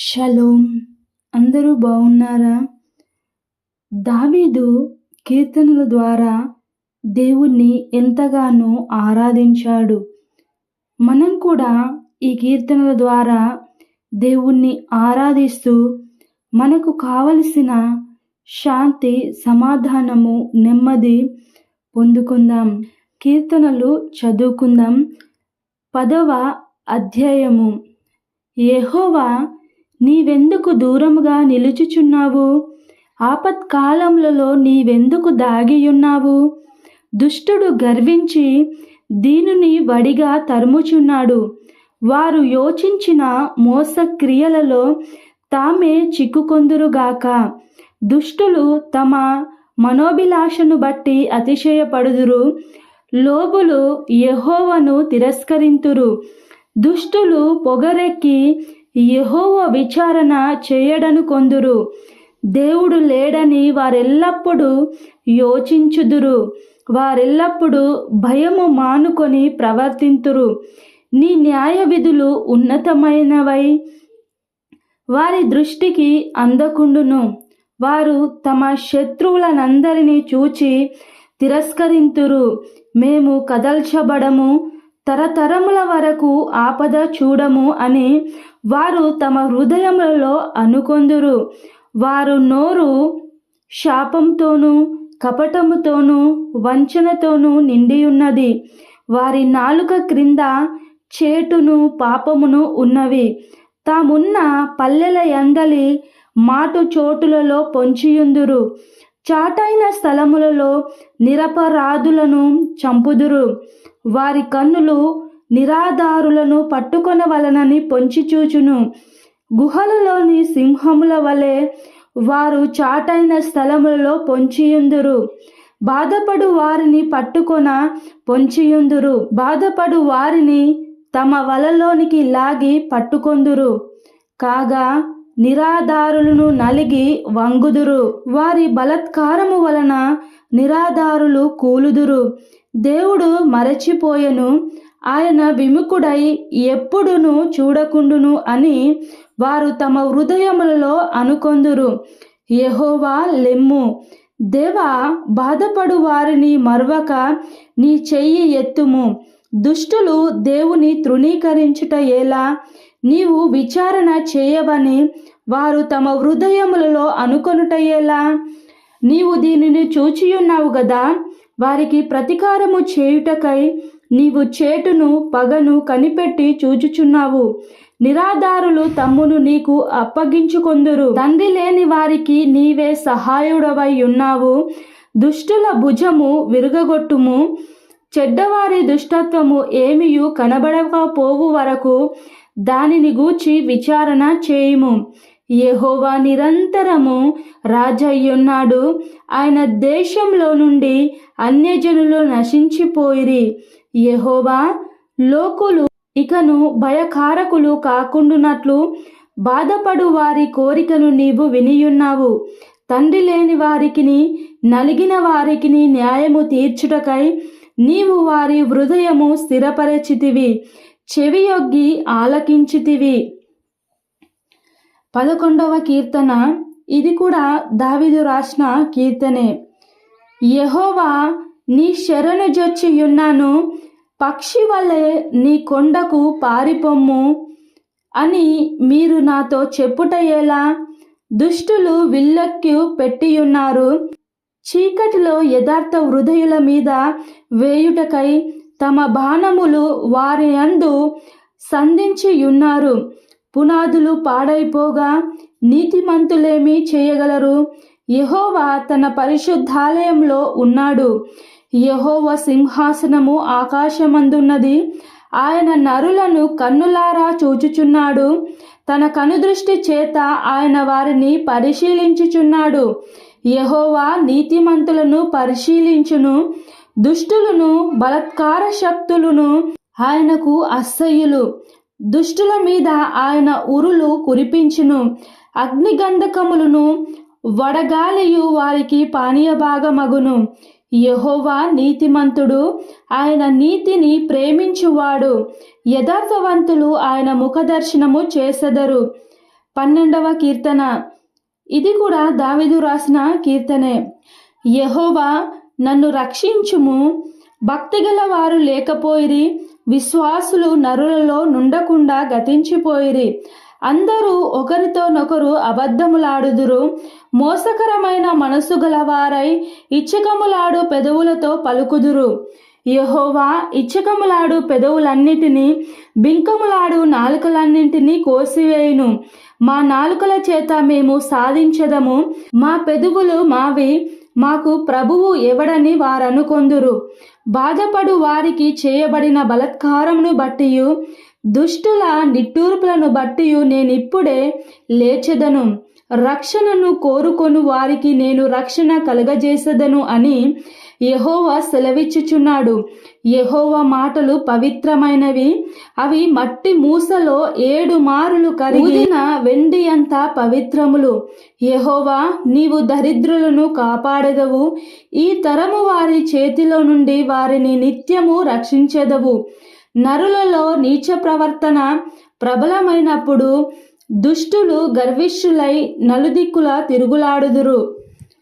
Shalom. అందరూ బాగున్నారా? దావీదు కీర్తనల ద్వారా దేవుణ్ణి ఎంతగానో ఆరాధించాడు. మనం కూడా ఈ కీర్తనల ద్వారా దేవుణ్ణి ఆరాధిస్తూ మనకు కావలసిన శాంతి సమాధానము నెమ్మది పొందుకుందాం. కీర్తనలు చదువుకుందాం. పదవ అధ్యాయము. ఎహోవా నీవెందుకు దూరముగా నిలుచుచున్నావు? ఆపత్కాలములలో నీవెందుకు దాగియున్నావు? దుష్టుడు గర్వించి దీనుని వడిగా తరుముచున్నాడు. వారు యోచించిన మోసక్రియలలో తామే చిక్కుకొందురుగాక. దుష్టులు తమ మనోభిలాషను బట్టి అతిశయపడుదురు. లోబులు యహోవను తిరస్కరింతురు. దుష్టులు పొగరెక్కి యెహోవ విచారణ చేయడను కొందురు. దేవుడు లేడని వారెల్లప్పుడూ యోచించుదురు. వారెల్లప్పుడూ భయము మానుకొని ప్రవర్తింతురు. నీ న్యాయ విధులు ఉన్నతమైనవై వారి దృష్టికి అందకుండును. వారు తమ శత్రువులనందరినీ చూచి తిరస్కరింతురు. మేము కదల్చబడము తరతరముల వరకు ఆపద చూడము అని వారు తమ హృదయములలో అనుకొందురు. వారు నోరు శాపంతోనూ కపటముతోనూ వంచనతోనూ నిండి ఉన్నది వారి నాలుక క్రింద చేటును పాపమును ఉన్నవి. తామున్న పల్లెల ఎందలి మాటు చోటులలో పొంచియుందురు. చాటైన స్థలములలో నిరపరాధులను చంపుదురు. వారి కన్నులు నిరాధారులను పట్టుకొనవలనని వలనని పొంచిచూచును గుహలలోని సింహముల వలె వారు చాటైన స్థలములలో పొంచియుందురు. బాధపడు వారిని పట్టుకొన పొంచియుందురు. బాధపడు వారిని తమ వలలోనికి లాగి పట్టుకొందురు. కాగా నిరాధారులను నలిగి వంగుదురు. వారి బలత్కారము వలన నిరాధారులు కూలుదురు. దేవుడు మరచిపోయెను. ఆయన విముఖుడై ఎప్పుడును చూడకుండును అని వారు తమ హృదయములలో అనుకొందురు. యహోవా లెమ్ము. దేవా బాధపడు వారిని మరవక నీ చెయ్యి ఎత్తుము. దుష్టులు దేవుని తృణీకరించుట ఎలా? నీవు విచారణ చేయవని వారు తమ హృదయములలో అనుకొనుట ఎలా? నీవు దీనిని చూచియున్నావు కదా వారికి ప్రతీకారము చేయుటకై నీవు చేటును పగను కనిపెట్టి చూచుచున్నావు. నిరాధారులు తమ్మును నీకు అప్పగించుకొందురు. తండ్రి లేని వారికి నీవే సహాయుడవై ఉన్నావు. దుష్టుల భుజము విరుగగొట్టుము. చెడ్డవారి దుష్టత్వము ఏమియు కనబడకపోవు వరకు దానిని గూర్చి విచారణ చేయుము. యహోవా నిరంతరము రాజయ్యున్నాడు. ఆయన దేశంలో నుండి అన్యజనులు నశించిపోయిరి. యహోవా లోకులు ఇకను భయకారకులు కాకుండునట్లు బాధపడు వారి కోరికను నీవు వినియున్నావు. తండ్రి లేని వారికిని నలిగిన వారికిని న్యాయము తీర్చుటకై నీవు వారి హృదయము స్థిరపరచితివి. చెవియొగ్గి ఆలకించితివి. పదకొండవ కీర్తన. ఇది కూడా దావిదు రాసిన కీర్తనే. యహోవా నీ శరణు జొచ్చియున్నాను. పక్షి వల్లే నీ కొండకు పారిపొమ్ము అని మీరు నాతో చెప్పుట ఎలా? దుష్టులు విల్లక్కి పెట్టియున్నారు. చీకటిలో యథార్థ హృదయుల మీద వేయుటకై తమ బాణములు వారి అందు సంధించియున్నారు. పునాదులు పాడైపోగా నీతిమంతులేమి చేయగలరు? యహోవా తన పరిశుద్ధాలయంలో ఉన్నాడు. యహోవ సింహాసనము ఆకాశమందున్నది. ఆయన నరులను కన్నులారా చూచుచున్నాడు. తన కనుదృష్టి చేత ఆయన వారిని పరిశీలించుచున్నాడు. యహోవా నీతిమంతులను పరిశీలించును. దుష్టులను బలత్కార శక్తులను ఆయనకు అసహ్యులు. దుష్టుల మీద ఆయన ఉరులు కురిపించును. అగ్నిగంధకములను వడగాలియు వారికి పానీయ భాగమగును. యహోవా నీతిమంతుడు ఆయన నీతిని ప్రేమించువాడు. యథార్థవంతులు ఆయన ముఖదర్శనము చేసెదరు. పన్నెండవ కీర్తన. ఇది కూడా దావిదు రాసిన కీర్తనే. యహోవా నన్ను రక్షించుము. భక్తిగల వారు లేకపోయిరి విశ్వాసులు నరులలో నుండకుండా గతించిపోయిరి. అందరూ ఒకరితోనొకరు అబద్ధములాడుదురు. మోసకరమైన మనసు గలవారై ఇచ్చకములాడు పెదవులతో పలుకుదురు. యహోవా ఇచ్చకములాడు పెదవులన్నిటినీ బింకములాడు నాలుకలన్నింటినీ కోసివేయును. మా నాలుకల చేత మేము సాధించదము. మా పెదవులు మావి మాకు ప్రభువు ఎవడని వారనుకొందురు. బాధపడు వారికి చేయబడిన బలత్కారమును బట్టియు దుష్టుల నిట్టూర్పులను బట్టియు నేనిప్పుడే లేచెదను. రక్షణను కోరుకొను వారికి నేను రక్షణ కలగజేసదను అని యహోవా సెలవిచ్చుచున్నాడు. యహోవా మాటలు పవిత్రమైనవి. అవి మట్టి మూసలో ఏడు మారులు కరిగిన వెండి అంత పవిత్రములు. యహోవా నీవు దరిద్రులను కాపాడెదవు. ఈ తరము వారి చేతిలో నుండి వారిని నిత్యము రక్షించెదవు. నరులలో నీచ ప్రవర్తన ప్రబలమైనప్పుడు దుష్టులు గర్విష్ఠులై నలుదిక్కుల తిరుగులాడుదురు.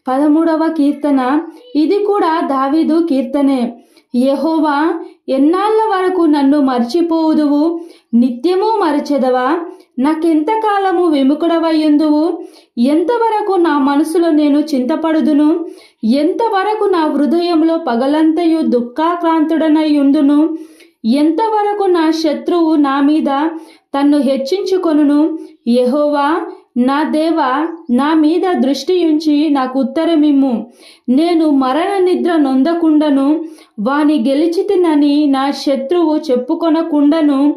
పదమూడవ కీర్తన. ఇది కూడా దావీదు కీర్తనే. యహోవా ఎన్నాళ్ళ వరకు నన్ను మర్చిపోవుదువు? నిత్యము మరచెదవా? నాకెంతకాలము విముకుడవయ్యుందువు ఎంతవరకు నా మనసులో నేను చింతపడుదును? ఎంతవరకు నా హృదయంలో పగలంతయు దుఃఖాక్రాంతుడనై ఉండును ఎంతవరకు నా శత్రువు నా మీద తన్ను హెచ్చించుకొనును? యహోవా నా దేవ నా మీద దృష్టి ఉంచి నాకు ఉత్తరమిమ్ము. నేను మరణ నిద్ర నొందకుండను వాని గెలిచితినని నా శత్రువు చెప్పుకొనకుండను.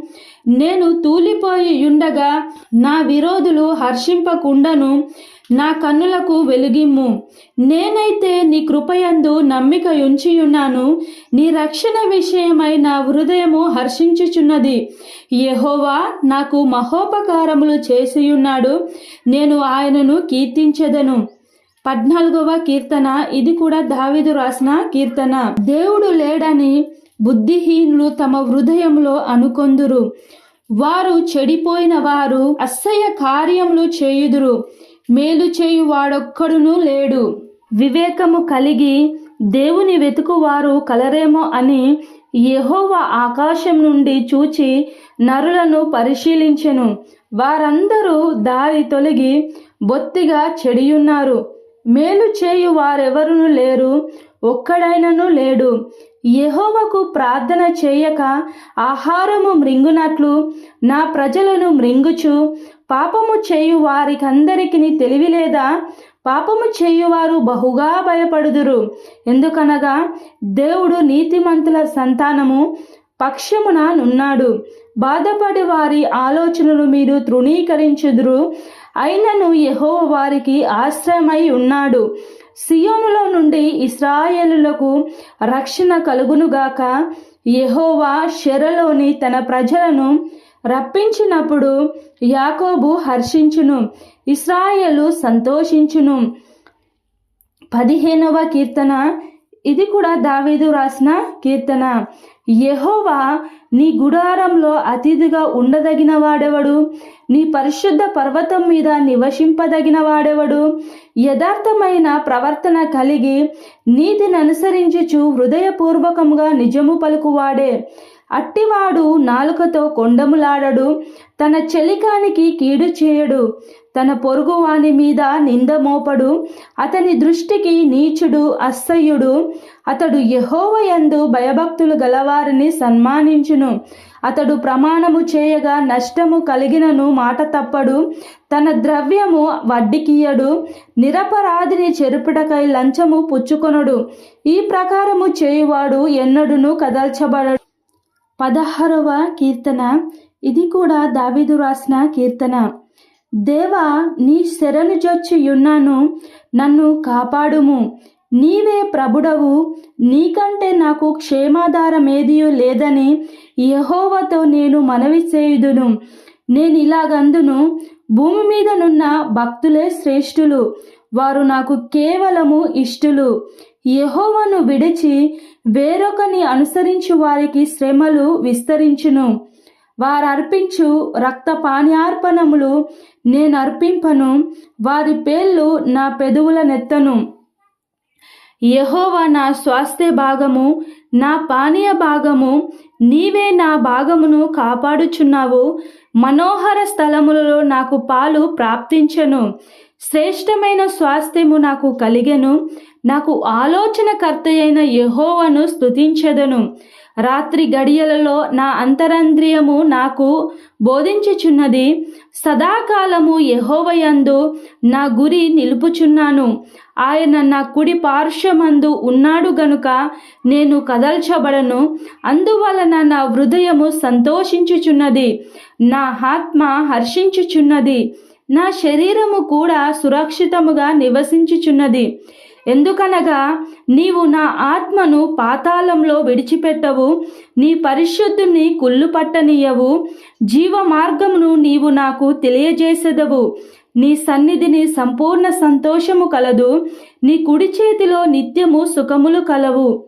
నేను తూలిపోయి ఉండగా నా విరోధులు హర్షింపకుండను. నా కన్నులకు వెలుగిమ్ము. నేనైతే నీ కృపయందు నమ్మిక ఉంచియున్నాను నీ రక్షణ విషయమై నా హృదయము హర్షించుచున్నది. యహోవా నాకు మహోపకారములు చేసియున్నాడు. నేను ఆయనను కీర్తించెదను. పద్నాలుగవ కీర్తన. ఇది కూడా దావిదు రాసిన కీర్తన. దేవుడు లేడని బుద్ధిహీనులు తమ హృదయంలో అనుకొందురు. వారు చెడిపోయిన వారు అసహ్య కార్యములు చేయుదురు. మేలు చేయు వాడొక్కడును లేడు. వివేకము కలిగి దేవుని వెతుకువారు కలరేమో అని యహోవ ఆకాశం నుండి చూచి నరులను పరిశీలించెను. వారందరూ దారి తొలగి బొత్తిగా చెడియున్నారు. మేలు చేయు వారెవరును లేరు. ఒక్కడైనను లేడు. యహోవకు ప్రార్థన చేయక ఆహారము మృంగునట్లు నా ప్రజలను మృంగుచు. పాపము చేయు వారికందరికీ తెలివి లేదా పాపము చేయువారు బహుగా భయపడుదురు. ఎందుకనగా దేవుడు నీతిమంతుల సంతానము పక్షమున నున్నాడు. బాధపడి వారి ఆలోచనలు మీరు తృణీకరించుదురు. అయినను యహో వారికి ఆశ్రయమై ఉన్నాడు. సియోనులో నుండి ఇస్రాయేలులకు రక్షణ కలుగునుగాక యహోవా షెరలోని తన ప్రజలను రప్పించినప్పుడు యాకోబు హర్షించును ఇస్రాయేలు సంతోషించును. పదిహేనవ కీర్తన ఇది కూడా దావీదు రాసిన కీర్తన. యహోవా నీ గుడారంలో అతిథిగా ఉండదగిన వాడెవడు? నీ పరిశుద్ధ పర్వతం మీద నివసింపదగిన వాడెవడు? యథార్థమైన ప్రవర్తన కలిగి నీతిని అనుసరించుచు హృదయపూర్వకంగా నిజము పలుకువాడే. అట్టివాడు నాలుకతో కొండములాడడు తన చెలికానికి కీడు చేయడు తన పొరుగువాని మీద నింద మోపడు అతని దృష్టికి నీచుడు అస్సయ్యుడు అతడు యహోవయందు భయభక్తులు గలవారిని సన్మానించును. అతడు ప్రమాణము చేయగా నష్టము కలిగినను మాట తప్పడు తన ద్రవ్యము వడ్డీకియడు నిరపరాధిని చెరుపుటకై లంచము పుచ్చుకొనడు. ఈ ప్రకారము చేయువాడు ఎన్నడును కదల్చబడడు పదహారవ కీర్తన. ఇది కూడా దావీదు రాసిన కీర్తన. దేవా నీ శరణు జొచ్చియున్నాను నన్ను కాపాడుము. నీవే ప్రభుడవు నీకంటే నాకు క్షేమాధారమేదియు లేదని యహోవతో నేను మనవి చేయుదును. నేను ఇలాగందును భూమి మీదనున్న భక్తులే శ్రేష్ఠులు వారు నాకు కేవలము ఇష్టులు. యహోవను విడిచి వేరొకని అనుసరించు వారికి శ్రమలు విస్తరించును. వారర్పించు రక్త పానీయార్పణములు నేను అర్పింపను వారి పేర్లు నా పెదవుల నెత్తను. యహోవా నా స్వాస్థ్య భాగము నా పానీయ భాగము నీవే నా భాగమును కాపాడుచున్నావు. మనోహర స్థలములలో నాకు పాలు ప్రాప్తించను. శ్రేష్టమైన స్వాస్థ్యము నాకు కలిగెను. నాకు ఆలోచనకర్త అయిన యహోవను స్తుతించెదను. రాత్రి గడియలలో నా అంతరంద్రియము నాకు బోధించుచున్నది. సదాకాలము యహోవయందు నా గురి నిలుపుచున్నాను. ఆయన నా కుడి పార్శ్వమందు ఉన్నాడు గనుక నేను కదల్చబడను. అందువలన నా హృదయము సంతోషించుచున్నది. నా ఆత్మ హర్షించుచున్నది. నా శరీరము కూడా సురక్షితముగా నివసించుచున్నది. ఎందుకనగా నీవు నా ఆత్మను పాతాళంలో విడిచిపెట్టవు నీ పరిశుద్ధుని కుళ్ళు పట్టనీయవు జీవ మార్గమును నీవు నాకు తెలియజేసెదవు. నీ సన్నిధిని సంపూర్ణ సంతోషము కలదు నీ కుడి చేతిలో నిత్యము సుఖములు కలవు.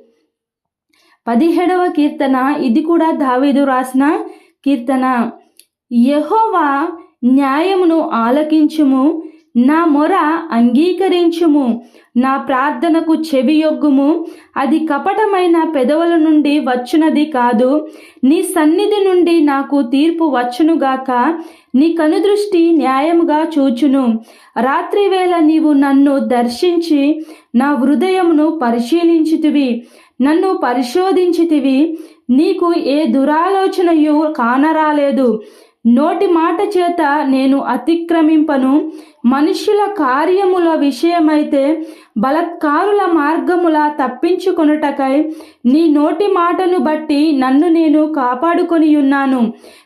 పదిహేడవ కీర్తన ఇది కూడా దావీదు రాసిన కీర్తన. యెహోవా న్యాయమును ఆలకించుము నా మొర అంగీకరించుము నా ప్రార్థనకు చెవియొగ్గుము అది కపటమైన పెదవుల నుండి వచ్చునది కాదు. నీ సన్నిధి నుండి నాకు తీర్పు వచ్చునుగాక నీ కనుదృష్టి న్యాయముగా చూచును. రాత్రివేళ నీవు నన్ను దర్శించి నా హృదయమును పరిశీలించితివి నన్ను పరిశోధించితివి. నీకు ఏ దురాలోచనయు కానరాలేదు. నోటి మాట చేత నేను అతిక్రమింపను. మనుషుల కార్యముల విషయమైతే బలత్కారుల మార్గముల తప్పించుకొనుటకై నీ నోటి మాటను బట్టి నన్ను నేను కాపాడుకొని ఉన్నాను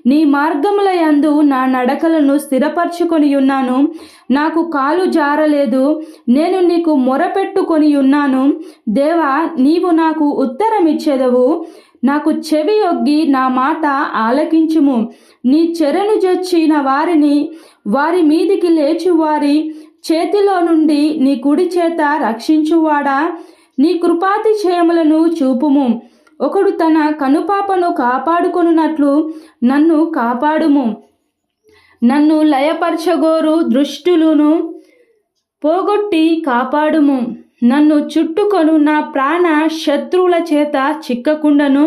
నీ మార్గముల యందు నా నడకలను స్థిరపరచుకొని ఉన్నాను నాకు కాలు జారలేదు. నేను నీకు మొరపెట్టుకొని ఉన్నాను దేవా నీవు నాకు ఉత్తరమిచ్చేదవు. నాకు చెవి ఒగ్గి నా మాట ఆలకించుము. నీ చెరను జొచ్చిన వారిని వారి మీదికి లేచి వారి చేతిలో నుండి నీ కుడి చేత రక్షించువాడా? నీ కృపాతిశయములను చూపుము. ఒకడు తన కనుపాపను కాపాడుకొనున్నట్లు నన్ను కాపాడుము. నన్ను లయపరచగోరు దృష్టులను పోగొట్టి కాపాడుము. నన్ను చుట్టుకొను నా ప్రాణ శత్రువుల చేత చిక్కకుండను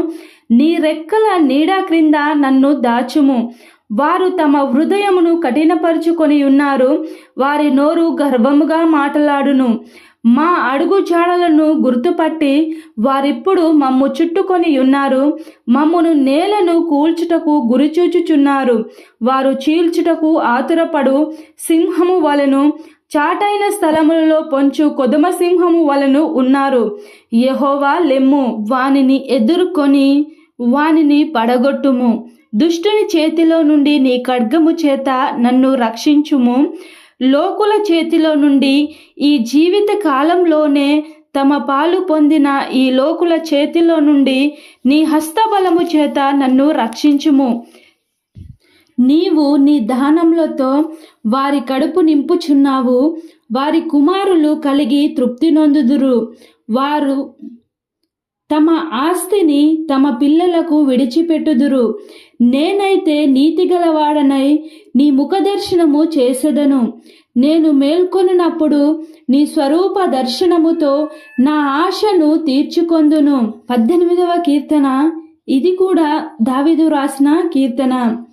నీ రెక్కల నీడ క్రింద నన్ను దాచుము. వారు తమ హృదయమును కఠినపరుచుకొని ఉన్నారు వారి నోరు గర్వముగా మాట్లాడును. మా అడుగు జాడలను గుర్తుపట్టి వారిప్పుడు మమ్ము చుట్టుకొని ఉన్నారు మమ్మను నేలను కూల్చుటకు గురిచూచుచున్నారు. వారు చీల్చుటకు ఆతురపడు సింహము వలెను చాటైన స్థలములలో పొంచు కొదమసింహము వలను ఉన్నారు. యహోవా లెమ్ము వానిని ఎదుర్కొని వానిని పడగొట్టుము. దుష్టుని చేతిలో నుండి నీ ఖడ్గము చేత నన్ను రక్షించుము. లోకుల చేతిలో నుండి ఈ జీవిత కాలంలోనే తమ పాలు పొందిన ఈ లోకుల చేతిలో నుండి నీ హస్తబలము చేత నన్ను రక్షించుము. నీవు నీ దానములతో వారి కడుపు నింపుచున్నావు. వారి కుమారులు కలిగి తృప్తి నొందుదురు. వారు తమ ఆస్తిని తమ పిల్లలకు విడిచిపెట్టుదురు. నేనైతే నీతిగలవాడనై నీ ముఖదర్శనము చేసెదను. నేను మేల్కొనినప్పుడు నీ స్వరూప దర్శనముతో నా ఆశను తీర్చుకొందును. పద్దెనిమిదవ కీర్తన. ఇది కూడా దావిదు రాసిన కీర్తన.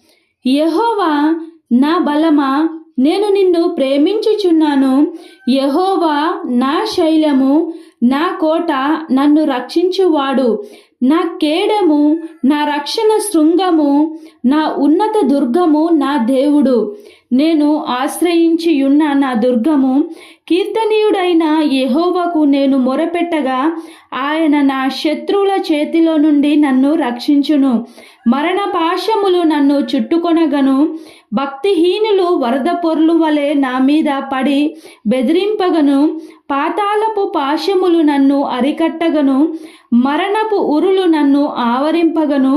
యహోవా నా బలమా నేను నిన్ను ప్రేమించుచున్నాను. యహోవా నా శైలము నా కోట నన్ను రక్షించువాడు. నా కేడము నా రక్షణ శృంగము నా ఉన్నత దుర్గము నా దేవుడు. నేను ఆశ్రయించి ఉన్న నా దుర్గము కీర్తనీయుడైన యహోవకు నేను మొరపెట్టగా ఆయన నా శత్రువుల చేతిలో నుండి నన్ను రక్షించును. మరణ పాశములు నన్ను చుట్టుకొనగను. భక్తిహీనులు వరద పొర్లు వలె నా మీద పడి బెదిరింపగను పాతాళపు పాశములు నన్ను అరికట్టగను మరణపు ఉరులు నన్ను ఆవరింపగను.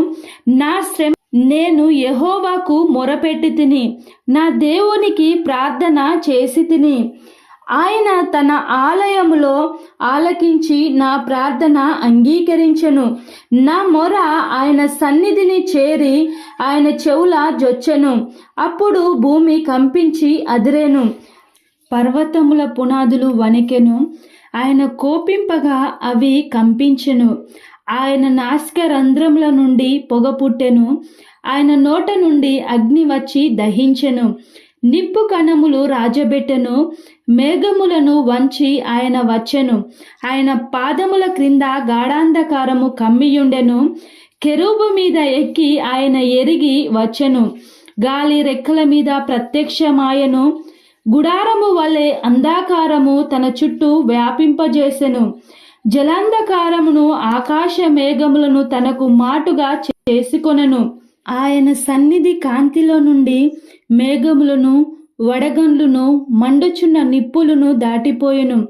నా శ్రమ నేను యహోవాకు మొరపెట్టి తిని నా దేవునికి ప్రార్థన చేసి తిని. ఆయన తన ఆలయములో ఆలకించి నా ప్రార్థన అంగీకరించెను. నా మొర ఆయన సన్నిధిని చేరి ఆయన చెవుల జొచ్చెను. అప్పుడు భూమి కంపించి అదిరేను. పర్వతముల పునాదులు వణికెను. ఆయన కోపింపగా అవి కంపించెను. ఆయన నాసిక రంధ్రముల నుండి పొగ పుట్టెను. ఆయన నోట నుండి అగ్ని వచ్చి దహించెను. నిప్పు కణములు రాజబెట్టెను మేఘములను వంచి ఆయన వచ్చెను. ఆయన పాదముల క్రింద గాఢాంధకారము కమ్మియుండెను. కెరూబు మీద ఎక్కి ఆయన ఎరిగి వచ్చెను. గాలి రెక్కల మీద ప్రత్యక్షమాయను. గుడారము వలె అంధాకారము తన చుట్టూ వ్యాపింపజేసెను. జలాంధకారమును ఆకాశ మేఘములను తనకు మాటుగా చేసుకొనెను. ఆయన సన్నిధి కాంతిలో నుండి మేఘములను వడగండ్లను మండుచున్న నిప్పులను దాటిపోయెను.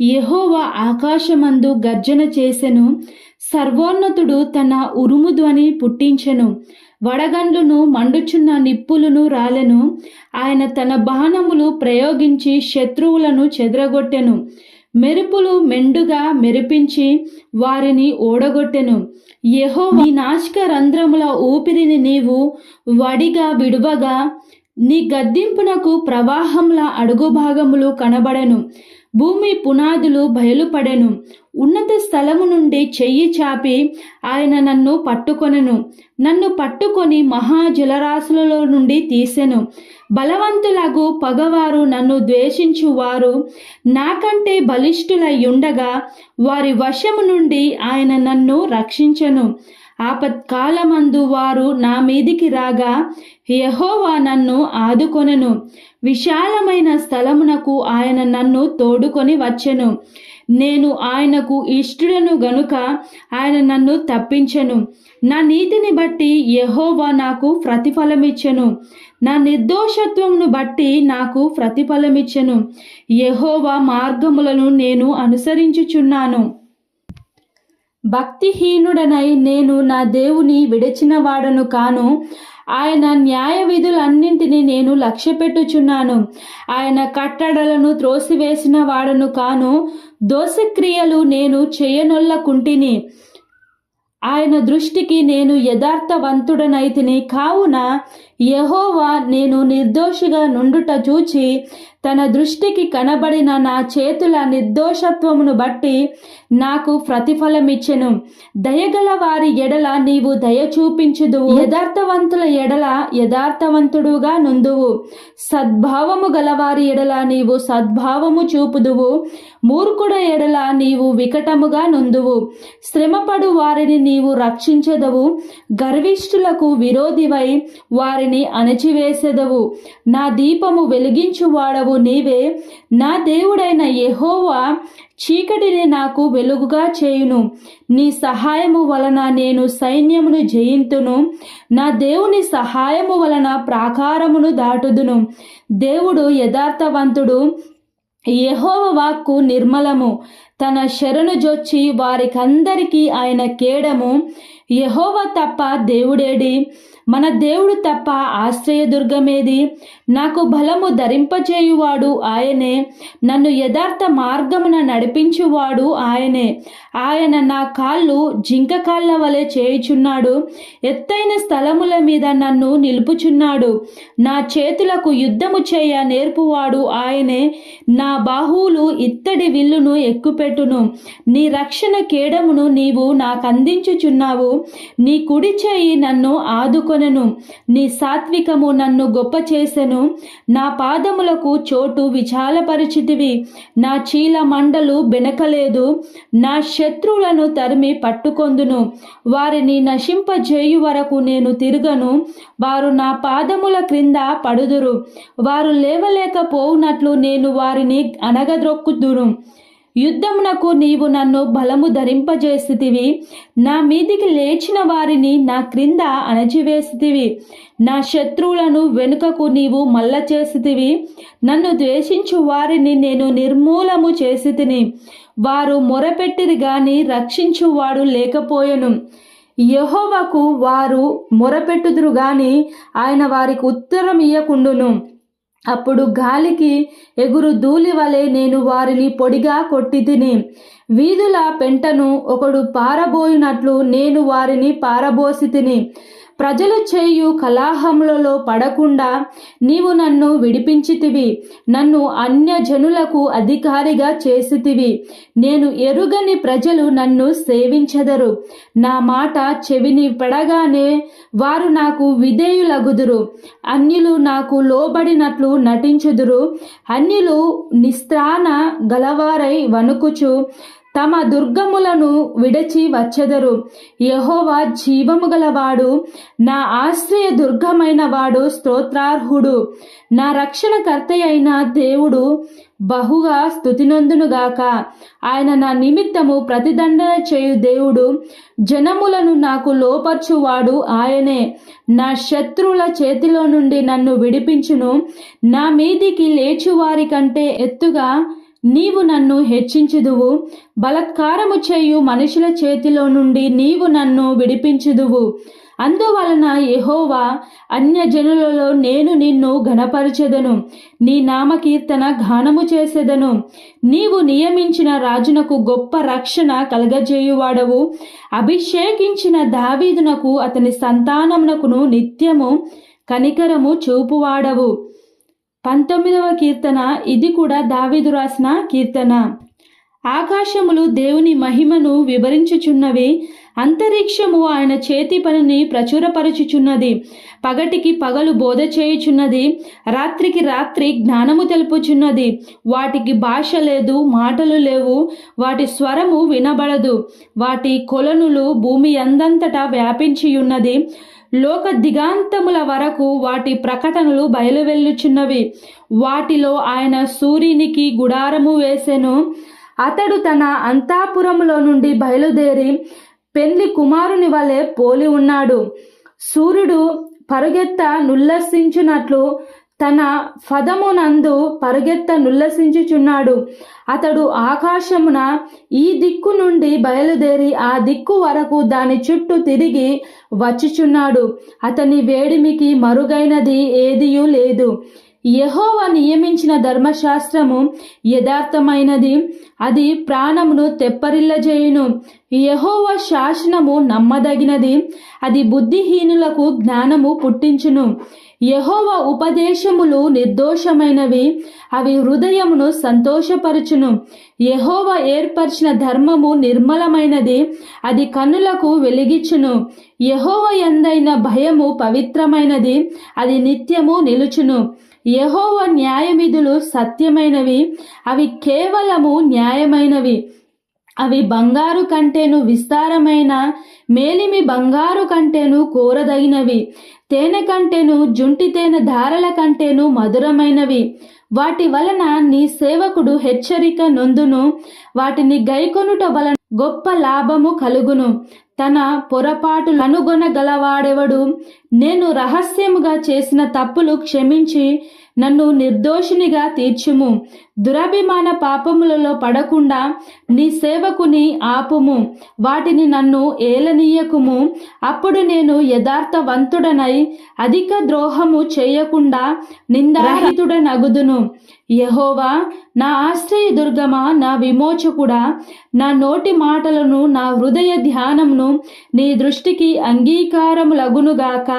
యెహోవా ఆకాశమందు గర్జన చేసెను. సర్వోన్నతుడు తన ఉరుము ధ్వని పుట్టించెను. వడగండ్లను మండుచున్న నిప్పులను రాలెను. ఆయన తన బాణములు ప్రయోగించి శత్రువులను చెదరగొట్టెను. మెరుపులు మెండుగా మెరిపించి వారిని ఓడగొట్టెను. యహో నీ నాశక రంధ్రముల ఊపిరిని నీవు వడిగా విడువగా నీ గద్దింపునకు ప్రవాహంల అడుగు భాగములు కనబడెను. భూమి పునాదులు బయలుపడెను. ఉన్నత స్థలము నుండి చెయ్యి చాపి ఆయన నన్ను పట్టుకొనెను. నన్ను పట్టుకొని మహా జలరాశులలో నుండి తీసెను. బలవంతులగు పగవారు నన్ను ద్వేషించువారు. నాకంటే బలిష్ఠులై ఉండగా వారి వశము నుండి ఆయన నన్ను రక్షించెను. ఆపత్కాలమందు వారు నా మీదికి రాగా యహోవా నన్ను ఆదుకొనెను. విశాలమైన స్థలమునకు ఆయన నన్ను తోడుకొని వచ్చెను. నేను ఆయనకు ఇష్టుడను గనుక ఆయన నన్ను తప్పించెను. నా నీతిని బట్టి యహోవా నాకు ప్రతిఫలమిచ్చెను. నా నిర్దోషత్వమును బట్టి నాకు ప్రతిఫలమిచ్చెను. యహోవా మార్గములను నేను అనుసరించుచున్నాను. భక్తిహీనుడనై నేను నా దేవుని విడచిన వాడను కాను. ఆయన న్యాయ విధులన్నింటినీ నేను లక్ష్యపెట్టుచున్నాను. ఆయన కట్టడలను త్రోసివేసిన వాడను కాను. దోషక్రియలు నేను చేయనొల్లకుంటిని. ఆయన దృష్టికి నేను యథార్థవంతుడనైతిని. కావున యెహోవా నేను నిర్దోషిగా నుండుట చూచి తన దృష్టికి కనబడిన నా చేతుల నిర్దోషత్వమును బట్టి నాకు ప్రతిఫలమిచ్చెను. దయగల వారి ఎడల నీవు దయ చూపించుదువు. యథార్థవంతుల ఎడల యథార్థవంతుడుగా నుందువు. సద్భావము గలవారి ఎడల నీవు సద్భావము చూపుదువు. మూర్ఖుడ ఎడల నీవు వికటముగా నుందువు. శ్రమపడు వారిని నీవు రక్షించదవు. గర్విష్ఠులకు విరోధివై వారిని అణచివేసెదవు. నా దీపము వెలిగించువాడవు నీవే. నా దేవుడైన యహోవా చీకటిని నాకు వెలుగుగా చేయును. నీ సహాయము వలన నేను సైన్యమును జయింతును. నా దేవుని సహాయము వలన ప్రాకారమును దాటుదును. దేవుడు యథార్థవంతుడు. యహోవ వాక్కు నిర్మలము. తన శరణు జొచ్చి వారికందరికీ ఆయన కేడము. యహోవ తప్ప దేవుడేడి. మన దేవుడు తప్ప ఆశ్రయదుర్గమేది నాకు బలము ధరింపచేయువాడు ఆయనే నన్ను యథార్థ మార్గమున నడిపించువాడు ఆయనే. ఆయన నా కాళ్ళు జింక కాళ్ళ వలె చేయుచున్నాడు. ఎత్తైన స్థలముల మీద నన్ను నిలుపుచున్నాడు. నా చేతులకు యుద్ధము చేయ నేర్పువాడు ఆయనే. నా బాహువులు ఇత్తడి విల్లును ఎక్కుపెట్టును. నీ రక్షణ కేడమును నీవు నాకందించుచున్నావు. నీ కుడి చేయి నన్ను ఆదుకొనెను. నీ సాత్వికము నన్ను గొప్ప చేసెను నా పాదములకు చోటు విశాలపరిచితివి. నా చీల మండలు బెనకలేదు. నా శత్రువులను తరిమి పట్టుకొందును. వారిని నశింపజేయు వరకు నేను తిరగను. వారు నా పాదముల క్రింద పడుదురు. వారు లేవలేకపోవునట్లు నేను వారిని అనగద్రొక్కుదును యుద్ధమునకు నీవు నన్ను బలము ధరింపజేసితివి. నా మీదికి లేచిన వారిని నా క్రింద అణచివేసితివి. నా శత్రువులను వెనుకకు నీవు మల్ల చేసితివి నన్ను ద్వేషించు వారిని నేను నిర్మూలము చేసి తిని వారు మొరపెట్టిది గాని రక్షించువాడు లేకపోయెను. యహోవకు వారు మొరపెట్టుదురు గాని ఆయన వారికి ఉత్తరం ఇయ్యకుండును. అప్పుడు గాలికి ఎగురు ధూళి వలె నేను వారిని పొడిగా కొట్టి తిని వీధుల పెంటను ఒకడు పారబోయినట్లు నేను వారిని పారబోసి తిని ప్రజలు చేయు కలాహములలో పడకుండా నీవు నన్ను విడిపించితివి. నన్ను అన్యజనులకు అధికారిగా చేసితివి. నేను ఎరుగని ప్రజలు నన్ను సేవించెదరు. నా మాట చెవిని పెడగానే వారు నాకు విధేయులగుదురు. అన్యులు నాకు లోబడినట్లు నటించుదురు. అన్యులు నిస్త్రాణ గలవారై వణుకుచు. తమ దుర్గములను విడచి వచ్చెదరు. యహోవా జీవము గలవాడు నా ఆశ్రయ దుర్గమైన వాడు స్తోత్రార్హుడు. నా రక్షణకర్త అయిన దేవుడు బహుగా స్థుతినందునుగాక ఆయన నా నిమిత్తము ప్రతిదండన చేయు దేవుడు జనములను నాకు లోపర్చువాడు ఆయనే. నా శత్రువుల చేతిలో నుండి నన్ను విడిపించును. నా మీదికి లేచువారి కంటే ఎత్తుగా నీవు నన్ను హెచ్చించుదువు. బలత్కారము చేయు మనుషుల చేతిలో నుండి నీవు నన్ను విడిపించుదువు. అందువలన యహోవా అన్యజనులలో నేను నిన్ను ఘనపరచెదను. నీ నామకీర్తన గానము చేసేదను. నీవు నియమించిన రాజునకు గొప్ప రక్షణ కలగజేయువాడవు. అభిషేకించిన దావీదునకు అతని సంతానమునకును నిత్యము కనికరము చూపువాడవు. పంతొమ్మిదవ కీర్తన ఇది కూడా దావీదు రాసిన కీర్తన. ఆకాశములు దేవుని మహిమను వివరించుచున్నవి అంతరిక్షము ఆయన చేతి పనిని ప్రచురపరచుచున్నది పగటికి పగలు బోధ చేయుచున్నది రాత్రికి రాత్రి జ్ఞానము తెలుపుచున్నది. వాటికి భాష లేదు మాటలు లేవు వాటి స్వరము వినబడదు వాటి కొలనులు భూమి అందంతటా వ్యాపించియున్నది. లోక దిగాంతముల వరకు వాటి ప్రకటనలు బయలువెల్లుచున్నవి. వాటిలో ఆయన సూర్యునికి గుడారము వేసెను. అతడు తన అంతాపురములో నుండి బయలుదేరి పెండ్లి కుమారుని వలె పోలి ఉన్నాడు. సూర్యుడు పరుగెత్త నుల్లసించునట్లు తన ఫదమునందు పరుగెత్త నుల్లసించుచున్నాడు. అతడు ఆకాశమున ఈ దిక్కు నుండి బయలుదేరి ఆ దిక్కు వరకు దాని చుట్టూ తిరిగి వచ్చుచున్నాడు. అతని వేడిమికి మరుగైనది ఏదియూ లేదు. యహోవ నియమించిన ధర్మశాస్త్రము యథార్థమైనది. అది ప్రాణమును తెప్పరిల్లజేయును. యహోవ శాసనము నమ్మదగినది. అది బుద్ధిహీనులకు జ్ఞానము పుట్టించును. యహోవ ఉపదేశములు నిర్దోషమైనవి అవి హృదయమును సంతోషపరచును. యహోవ ఏర్పరిచిన ధర్మము నిర్మలమైనది అది కన్నులకు వెలిగించును యహోవ ఎందైన భయము పవిత్రమైనది అది నిత్యము నిలుచును. యహోవ న్యాయవిధులు సత్యమైనవి అవి కేవలము న్యాయమైనవి. అవి బంగారు కంటేను విస్తారమైన మేలిమి బంగారు కంటేను కోరదగినవి. తేనె కంటేను జుంటి తేనె ధారల కంటేను మధురమైనవి. వాటి వలన నీ సేవకుడు హెచ్చరిక నొందును. వాటిని గైకొనుట వలన గొప్ప లాభము కలుగును. తన పొరపాటు అనుగొనగలవాడెవడు నేను రహస్యముగా చేసిన తప్పులు క్షమించి నన్ను నిర్దోషినిగా తీర్చుము. దురభిమాన పాపములలో పడకుండా నీ సేవకుని ఆపుము. వాటిని నన్ను ఏలనీయకుము. అప్పుడు నేను యథార్థవంతుడనై అధిక ద్రోహము చేయకుండా నిందాహితుడనగుదును యహోవా నా ఆశ్రయదుర్గమ నా విమోచకుడా నా నోటి మాటలను నా హృదయ ధ్యానమును నీ దృష్టికి అంగీకారములగునుగాక.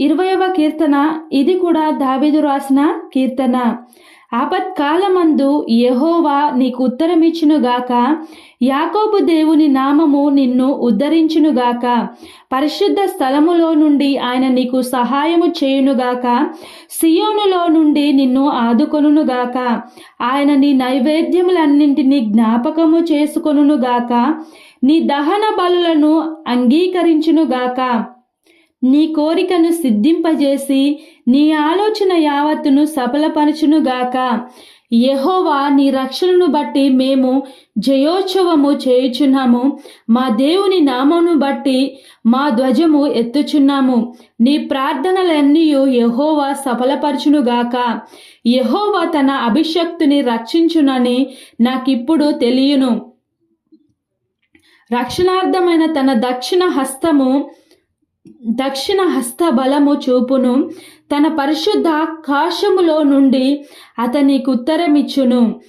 ఇరవయవ కీర్తన. ఇది కూడా దావీదు రాసిన కీర్తన. ఆపత్కాలమందు యెహోవా నీకు ఉత్తరమిచ్చునుగాక. యాకోబు దేవుని నామము నిన్ను ఉద్ధరించునుగాక. పరిశుద్ధ స్థలములో నుండి ఆయన నీకు సహాయము చేయునుగాక. సియోనులో నుండి నిన్ను ఆదుకొనుగాక ఆయన నీ నైవేద్యములన్నింటినీ జ్ఞాపకము చేసుకొనుగాక నీ దహన బలులను అంగీకరించునుగాక. నీ కోరికను సిద్ధింపజేసి నీ ఆలోచన యావత్తును సఫలపరచునుగాక యహోవా నీ రక్షణను బట్టి మేము జయోత్సవము చేయుచున్నాము. మా దేవుని నామమును బట్టి మా ధ్వజము ఎత్తుచున్నాము. నీ ప్రార్థనలన్నీ యహోవా సఫలపరచునుగాక యహోవా తన అభిషక్తుని రక్షించునని నాకిప్పుడు తెలియను. రక్షణార్థమైన తన దక్షిణ హస్తము దక్షిణ హస్త బలము చూపును తన పరిశుద్ధ ఆకాశములో నుండి అతనికి ఉత్తరమిచ్చును.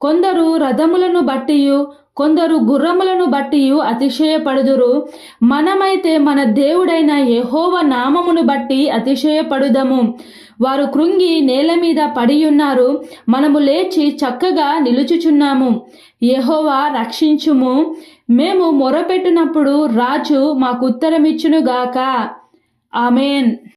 కొందరు రథములను బట్టియు కొందరు గుర్రములను బట్టి అతిశయపడుదురు. మనమైతే మన దేవుడైన యహోవ నామమును బట్టి అతిశయపడుదము. వారు కృంగి నేల మీద పడియున్నారు. మనము లేచి చక్కగా నిలుచుచున్నాము. యహోవా రక్షించుము. మేము మొరపెట్టినప్పుడు రాజు మాకు ఉత్తరమిచ్చునుగాక. ఆమెన్.